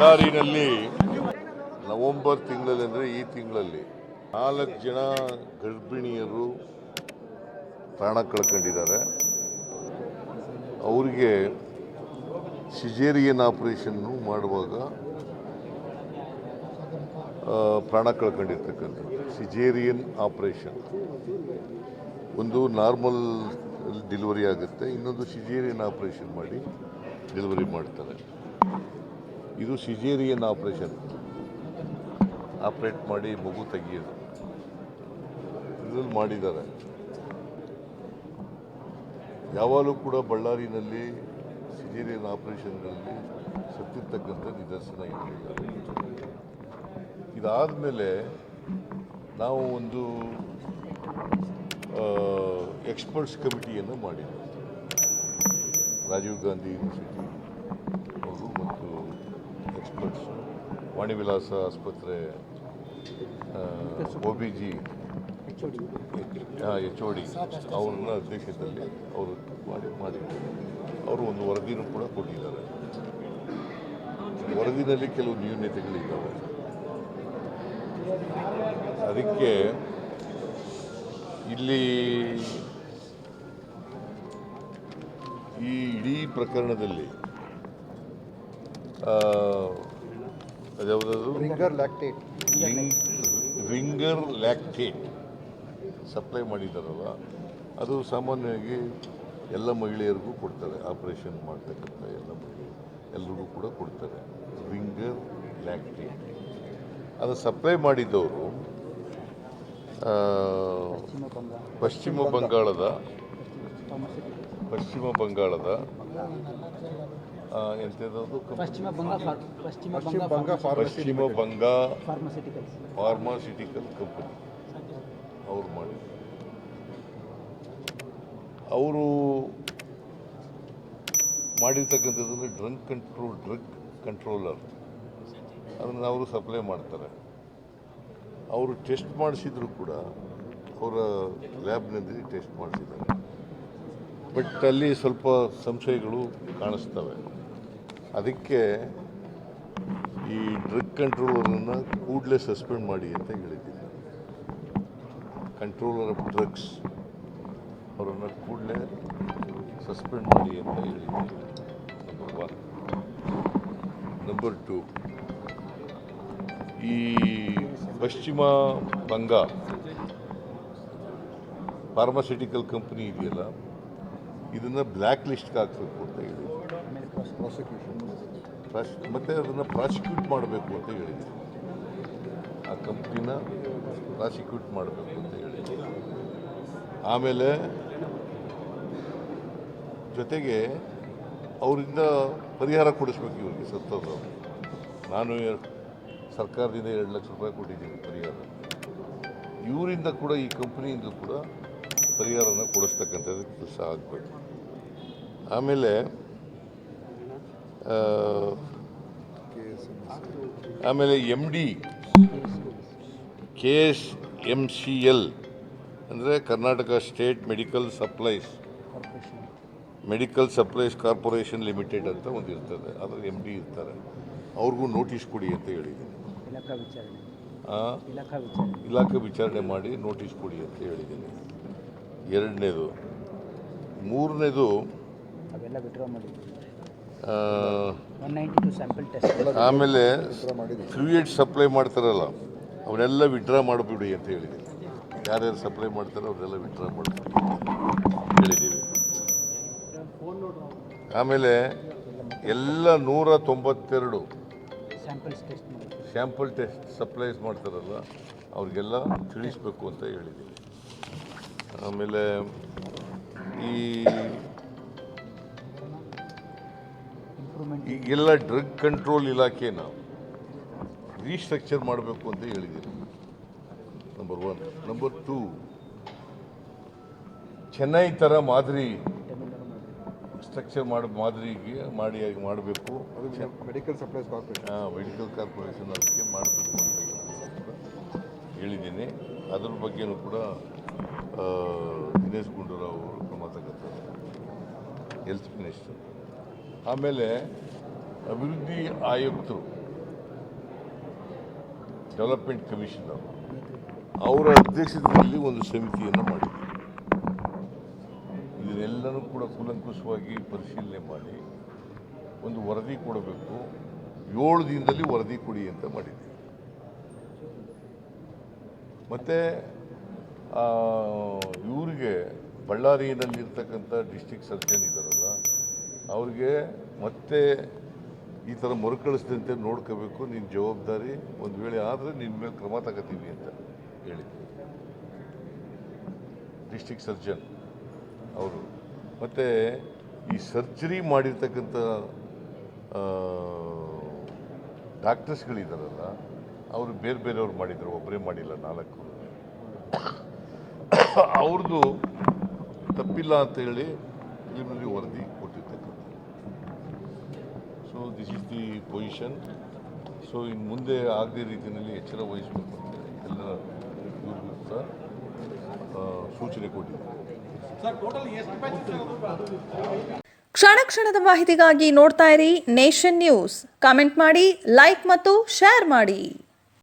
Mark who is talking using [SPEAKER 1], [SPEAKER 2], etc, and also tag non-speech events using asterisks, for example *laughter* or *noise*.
[SPEAKER 1] ಬಳ್ಳಾರಿನಲ್ಲಿ November ತಿಂಗಳಲ್ಲಿ ಅಂದರೆ ಈ ತಿಂಗಳಲ್ಲಿ ನಾಲ್ಕು ಜನ ಗರ್ಭಿಣಿಯರು ಪ್ರಾಣ ಕಳ್ಕೊಂಡಿದ್ದಾರೆ. ಅವರಿಗೆ ಸಿಜೇರಿಯನ್ ಆಪರೇಷನ್ನು ಮಾಡುವಾಗ ಪ್ರಾಣ ಕಳ್ಕೊಂಡಿರ್ತಕ್ಕಂಥದ್ದು, ಸಿಜೇರಿಯನ್ ಆಪರೇಷನ್ ಒಂದು ನಾರ್ಮಲ್ ಡೆಲಿವರಿ ಆಗುತ್ತೆ, ಇನ್ನೊಂದು ಸಿಜೇರಿಯನ್ ಆಪರೇಷನ್ ಮಾಡಿ ಡೆಲಿವರಿ ಮಾಡ್ತಾರೆ. ಇದು ಸಿಜೇರಿಯನ್ ಆಪರೇಷನ್. ಆಪ್ರೇಟ್ ಮಾಡಿ ಮಗು ತೆಗೆಯೋದು. ಇದರಲ್ಲಿ ಮಾಡಿದ್ದಾರೆ. ಯಾವಾಗಲೂ ಕೂಡ ಬಳ್ಳಾರಿನಲ್ಲಿ ಸಿಜೇರಿಯನ್ ಆಪರೇಷನ್ಗಳಲ್ಲಿ ಸತ್ತಿರ್ತಕ್ಕಂಥ ನಿದರ್ಶನ ಇದಾದ ಮೇಲೆ ನಾವು ಒಂದು ಎಕ್ಸ್ಪರ್ಟ್ಸ್ ಕಮಿಟಿಯನ್ನು ಮಾಡಿದ್ವಿ. Rajiv Gandhi university experts. Vanivilasa ಆಸ್ಪತ್ರೆ O B G H O D ಅವ್ರನ್ನ ಅಧ್ಯಕ್ಷತೆಯಲ್ಲಿ ಅವರು ಮಾಡಿ ಮಾಡಿ. ಅವರು ಒಂದು ವರದಿನೂ ಕೂಡ ಕೊಟ್ಟಿದ್ದಾರೆ. ವರದಿನಲ್ಲಿ ಕೆಲವು ನ್ಯೂನ್ಯತೆಗಳಿದ್ದಾವೆ ಅದಕ್ಕೆ ಇಲ್ಲಿ ಈ ಇಡೀ ಪ್ರಕರಣದಲ್ಲಿ ಅದ್ಯಾವುದದು?
[SPEAKER 2] Ringer lactate
[SPEAKER 1] ring Ringer lactate supply ಮಾಡಿದ್ದಾರಲ್ಲ ಅದು ಸಾಮಾನ್ಯವಾಗಿ ಎಲ್ಲ ಮಹಿಳೆಯರಿಗೂ ಕೊಡ್ತಾರೆ. ಆಪರೇಷನ್ ಮಾಡ್ತಕ್ಕಂಥ ಎಲ್ಲ ಮಹಿಳೆಯರು ಎಲ್ರಿಗೂ ಕೂಡ ಕೊಡ್ತಾರೆ. ರಿಂಗರ್ ಲ್ಯಾಕ್ಟೇಟ್ ಅದು ಸಪ್ಲೈ ಮಾಡಿದ್ದವರು ಪಶ್ಚಿಮ ಬಂಗಾಳದ ಪಶ್ಚಿಮ ಬಂಗಾಳದ
[SPEAKER 3] ಪಶ್ಚಿಮ ಬಂಗ ಪಶ್ಚಿಮ
[SPEAKER 2] ಪಶ್ಚಿಮ
[SPEAKER 3] ಬಂಗ
[SPEAKER 1] ಪಶ್ಚಿಮ ಬಂಗ
[SPEAKER 3] ಫಾರ್ಮಸ್ಯೂಟಿಕಲ್ಸ್
[SPEAKER 1] ಫಾರ್ಮಾಸ್ಯೂಟಿಕಲ್ ಕಂಪನಿ ಅವ್ರು ಮಾಡಿ ಅವರು ಮಾಡಿರ್ತಕ್ಕಂಥದ್ದನ್ನು ಡ್ರಂಕ್ ಕಂಟ್ರೋಲ್ ಡ್ರಗ್ ಕಂಟ್ರೋಲರ್ ಅದನ್ನು ಅವರು ಸಪ್ಲೈ ಮಾಡ್ತಾರೆ. ಅವರು ಟೆಸ್ಟ್ ಮಾಡಿಸಿದ್ರು ಕೂಡ ಅವರ ಲ್ಯಾಬ್ನಲ್ಲಿ ಟೆಸ್ಟ್ ಮಾಡಿಸಿದ್ದಾರೆ. ಬಟ್ ಅಲ್ಲಿ ಸ್ವಲ್ಪ ಸಂಶಯಗಳು ಕಾಣಿಸ್ತವೆ. ಅದಕ್ಕೆ ಈ ಡ್ರಗ್ ಕಂಟ್ರೋಲರನ್ನು ಕೂಡಲೇ ಸಸ್ಪೆಂಡ್ ಮಾಡಿ ಅಂತ ಹೇಳಿದ್ದೀನಿ. ಕಂಟ್ರೋಲರ್ ಆಫ್ ಡ್ರಗ್ಸ್ ಅವರನ್ನು ಕೂಡಲೇ ಸಸ್ಪೆಂಡ್ ಮಾಡಿ ಅಂತ ಹೇಳಿದ್ದೀನಿ. ನಂಬರ್ ಒನ್ ನಂಬರ್ ಟು ಈ ಪಶ್ಚಿಮ ಬಂಗಾ ಫಾರ್ಮಾಸ್ಯೂಟಿಕಲ್ ಕಂಪ್ನಿ ಇದೆಯಲ್ಲ, ಇದನ್ನು ಬ್ಲ್ಯಾಕ್ ಲಿಸ್ಟ್ಗೆ ಹಾಕಬೇಕು ಅಂತ ಹೇಳಿದ್ದೀನಿ.
[SPEAKER 2] ಪ್ರಾಸಿಕ್ಯೂಷನ್
[SPEAKER 1] ಮತ್ತು ಅದನ್ನು ಪ್ರಾಸಿಕ್ಯೂಟ್ ಮಾಡಬೇಕು ಅಂತ ಹೇಳಿದ್ದೀನಿ ಆ ಕಂಪ್ನಿನ ಪ್ರಾಸಿಕ್ಯೂಟ್ ಮಾಡಬೇಕು ಅಂತ ಹೇಳಿದ್ದೀನಿ ಆಮೇಲೆ ಜೊತೆಗೆ ಅವರಿಂದ ಪರಿಹಾರ ಕೊಡಿಸ್ಬೇಕು ಇವರಿಗೆ ಸತ್ತೋದು ನಾನು ಸರ್ಕಾರದಿಂದ ಎರಡು ಲಕ್ಷ ರೂಪಾಯಿ ಕೊಟ್ಟಿದ್ದೀನಿ ಪರಿಹಾರ. ಇವರಿಂದ ಕೂಡ ಈ ಕಂಪ್ನಿಯಿಂದ ಕೂಡ ಪರಿಹಾರನ ಕೊಡಿಸ್ತಕ್ಕಂಥದ್ದು ಕೆಲಸ ಆಗಬೇಕು. ಆಮೇಲೆ ಆಮೇಲೆ M D K S M C L ಅಂದರೆ Karnataka state medical supplies medical supplies corporation limited ಅಂತ ಒಂದು ಇರ್ತದೆ. ಅದರ ಎಂ ಡಿ ಇರ್ತಾರೆ. ಅವ್ರಿಗೂ ನೋಟಿಸ್ ಕೊಡಿ ಅಂತ ಹೇಳಿದ್ದೀನಿ.
[SPEAKER 3] ಇಲಾಖೆ ವಿಚಾರಣೆ.
[SPEAKER 1] ಮಾಡಿ ನೋಟಿಸ್ ಕೊಡಿ ಅಂತ ಹೇಳಿದ್ದೀನಿ. ಎರಡನೇದು. ಮೂರನೇದು ಆಮೇಲೆ
[SPEAKER 2] ಕ್ರಿಯೇಟ್
[SPEAKER 1] ಫ್ಲೂಯಿಡ್ ಸಪ್ಲೈ ಮಾಡ್ತಾರಲ್ಲ ಅವನ್ನೆಲ್ಲ ವಿಡ್ರಾ ಮಾಡಿಬಿಡಿ ಅಂತ ಹೇಳಿದ್ದೀವಿ ಯಾರ್ಯಾರು ಸಪ್ಲೈ ಮಾಡ್ತಾರೆ ಅವನ್ನೆಲ್ಲ ವಿಡ್ರಾ ಮಾಡ್ತಾರೆ ಹೇಳಿದ್ದೀವಿ. ಆಮೇಲೆ ಎಲ್ಲ ನೂರ ತೊಂಬತ್ತೆರಡು ಸ್ಯಾಂಪಲ್ ಟೆಸ್ಟ್ ಸಪ್ಲೈಸ್ ಮಾಡ್ತಾರಲ್ಲ ಅವ್ರಿಗೆಲ್ಲ ತಿಳಿಸ್ಬೇಕು ಅಂತ ಹೇಳಿದ್ದೀವಿ. ಆಮೇಲೆ ಈ ಈಗೆಲ್ಲ ಡ್ರಗ್ ಕಂಟ್ರೋಲ್ ಇಲಾಖೆನ ರೀಸ್ಟ್ರಕ್ಚರ್ ಮಾಡಬೇಕು ಅಂತ ಹೇಳಿದ್ದೀನಿ number one number two Chennai ಥರ ಮಾದರಿ ಸ್ಟ್ರಕ್ಚರ್ ಮಾಡಿ ಮಾದರಿಗೆ ಮಾಡಿ ಮಾಡಬೇಕು.
[SPEAKER 2] ಅದು medical supplies corporation
[SPEAKER 1] medical corporation ಅದಕ್ಕೆ ಮಾಡಬೇಕು ಅಂತ ಹೇಳಿದ್ದೀನಿ. ಅದ್ರ ಬಗ್ಗೆನೂ ಕೂಡ ದಿನೇಶ್ ಗುಂಡೂರಾವ್ ಅವರು ಕ್ರಮ ತಗೋತಾರೆ ಹೆಲ್ತ್ ಮಿನಿಸ್ಟರ್ ಆಮೇಲೆ ಅಭಿವೃದ್ಧಿ ಆಯುಕ್ತರು ಡೆವಲಪ್ಮೆಂಟ್ ಕಮಿಷನ್ ಅವರು, ಅವರ ಅಧ್ಯಕ್ಷತೆಯಲ್ಲಿ ಒಂದು ಸಮಿತಿಯನ್ನು ಮಾಡಿದ್ವಿ ಇದನ್ನೆಲ್ಲನೂ ಕೂಡ ಕೂಲಂಕುಷವಾಗಿ ಪರಿಶೀಲನೆ ಮಾಡಿ, ಒಂದು ವರದಿ ಕೊಡಬೇಕು, ಏಳು ದಿನದಲ್ಲಿ ವರದಿ ಕೊಡಿ ಅಂತ ಮಾಡಿದ್ವಿ ಮತ್ತು ಇವರಿಗೆ ಬಳ್ಳಾರಿಯಲ್ಲಿರ್ತಕ್ಕಂಥ ಡಿಸ್ಟಿಕ್ ಸರ್ಜನ್ ಇದ್ದಾರಲ್ಲ, ಅವ್ರಿಗೆ ಮತ್ತೆ ಈ ಥರ ಮರುಕಳಿಸಿದಂತೆ ನೋಡ್ಕೋಬೇಕು ನಿನ್ನ ಜವಾಬ್ದಾರಿ ಒಂದು ವೇಳೆ ಆದರೆ ನಿನ್ನ ಮೇಲೆ ಕ್ರಮ ತಗೋತೀವಿ ಅಂತ ಹೇಳಿ. ಡಿಸ್ಟಿಕ್ ಸರ್ಜನ್ ಅವರು. ಮತ್ತು ಈ ಸರ್ಜರಿ ಮಾಡಿರ್ತಕ್ಕಂಥ ಡಾಕ್ಟರ್ಸ್ಗಳಿದ್ದಾರಲ್ಲ ಅವರು ಬೇರೆ ಬೇರೆಯವ್ರು ಮಾಡಿದ್ರು ಒಬ್ಬರೇ ಮಾಡಿಲ್ಲ, ನಾಲ್ಕು. *coughs* ಅವ್ರದ್ದು ತಪ್ಪಿಲ್ಲ ಅಂತ ಹೇಳಿ ವರದಿ. This is the position. So ಇನ್ನು ಮುಂದೆ ಆಗದೇ ರೀತಿಯಲ್ಲಿ ಎಚ್ಚರ ವಹಿಸಬೇಕು ಅಂತ ಎಲ್ಲ ಇವ್ರಿಗೂ ಕೂಡ ಸೂಚನೆ ಕೊಟ್ಟಿದ್ದಾರೆ.
[SPEAKER 4] ಕ್ಷಣ ಕ್ಷಣದ ಮಾಹಿತಿಗಾಗಿ ನೋಡ್ತಾ ಇರಿ ನೇಷನ್ ನ್ಯೂಸ್. ಕಾಮೆಂಟ್ ಮಾಡಿ ಲೈಕ್ ಮತ್ತು ಶೇರ್ ಮಾಡಿ.